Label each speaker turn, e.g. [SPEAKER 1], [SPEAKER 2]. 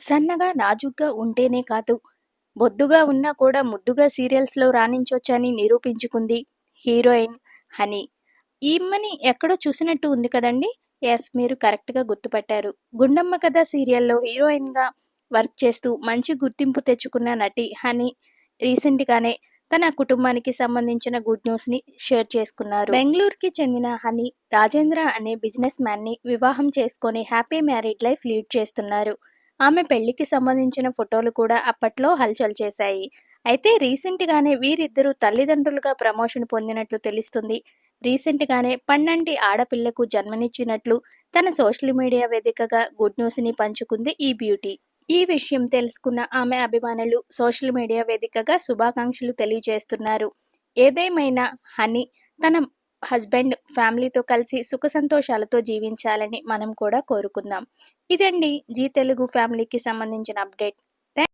[SPEAKER 1] సన్నగా నాజుగ్గా ఉంటేనే కాదు. బొద్దుగా ఉన్నా కూడా ముద్దుగా సీరియల్స్లో రాణించొచ్చని నిరూపించుకుంది హీరోయిన్ హనీ. ఈమ్మని ఎక్కడో చూసినట్టు ఉంది కదండి? ఎస్ మీరు కరెక్ట్గా గుర్తుపట్టారు. గుండమ్మ కథ సీరియల్లో హీరోయిన్గా వర్క్ చేస్తూ మంచి గుర్తింపు తెచ్చుకున్న నటి హనీ రీసెంట్గానే తన కుటుంబానికి సంబంధించిన గుడ్ న్యూస్ని షేర్ చేసుకున్నారు. బెంగళూరుకి చెందిన హనీ రాజేంద్ర అనే బిజినెస్ మ్యాన్ని వివాహం చేసుకొని హ్యాపీ మ్యారీడ్ లైఫ్ లీడ్ చేస్తున్నారు. ఆమె పెళ్ళికి సంబంధించిన ఫోటోలు కూడా అప్పట్లో హల్చల్ చేశాయి. అయితే రీసెంట్గానే వీరిద్దరూ తల్లిదండ్రులుగా ప్రమోషన్ పొందినట్లు తెలుస్తుంది. రీసెంట్గానే పన్నంటి ఆడపిల్లకు జన్మనిచ్చినట్లు తన సోషల్ మీడియా వేదికగా గుడ్ న్యూస్ని పంచుకుంది ఈ బ్యూటీ. ఈ విషయం తెలుసుకున్న ఆమె అభిమానులు సోషల్ మీడియా వేదికగా శుభాకాంక్షలు తెలియజేస్తున్నారు. ఏదేమైనా హనీ తన హస్బెండ్ ఫ్యామిలీతో కలిసి సుఖ సంతోషాలతో జీవించాలని మనం కూడా కోరుకుందాం. ఇదండి జీ తెలుగు ఫ్యామిలీకి సంబంధించిన అప్డేట్.